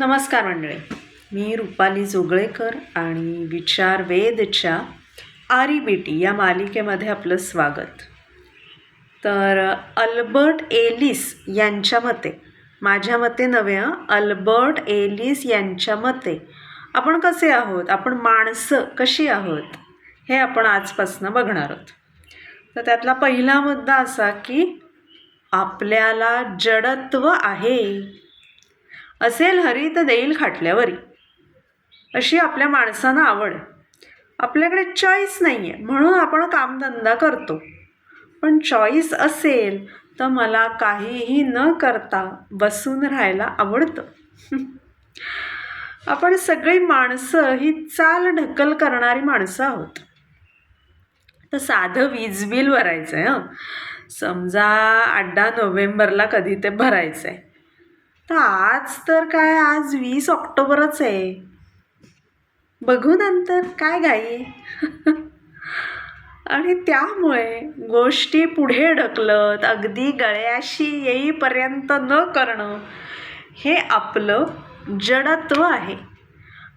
नमस्कार मंडळी. मी रुपाली जोगळेकर आणि विचार वेदच्या आरी बेटी या मालिकेमध्ये आपलं स्वागत. तर अल्बर्ट एलिस यांच्या मते माझ्या मते नव्हे अल्बर्ट एलिस यांच्या मते आपण कसे आहोत? आपण माणसं कशी आहोत? हे आपण आजपासून बघणार आहोत. तर त्यातला पहिला मुद्दा असा की आपल्याला जडत्व आहे. असेल हरी तर देईल खाटल्यावरी. अशी आपल्या माणसांना आवड आहे. आपल्याकडे चॉईस नाही आहे म्हणून आपण कामधंदा करतो. पण चॉईस असेल तर मला काहीही न करता बसून राहायला आवडतं. आपण सगळी माणसं ही चाल ढकल करणारी माणसं आहोत. तर साधं वीज बिल भरायचं आहे हं. समजा आठ दहा नोव्हेंबरला कधी ते भरायचं आहे तर आज तर काय आज वीस ऑक्टोबरच आहे. बघू नंतर काय घाई आणि त्यामुळे गोष्टी पुढे ढकलत अगदी गळ्याशी येईपर्यंत न करणं हे आपलं जडत्व आहे.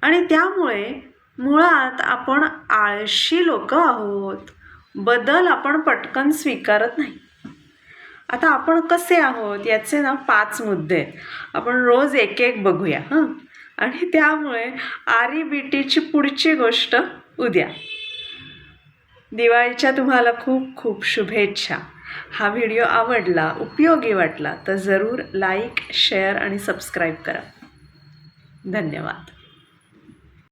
आणि त्यामुळे मुळात आपण आळशी लोक आहोत. बदल आपण पटकन स्वीकारत नाही. आता आपण कसे आहोत याचे ना पाच मुद्दे आहेत. आपण रोज एक एक बघूया हां. आणि त्यामुळे आरी बीटीची पुढची गोष्ट उद्या. दिवाळीच्या तुम्हाला खूप खूप शुभेच्छा. हा व्हिडिओ आवडला उपयोगी वाटला तर जरूर लाईक शेअर आणि सबस्क्राईब करा. धन्यवाद.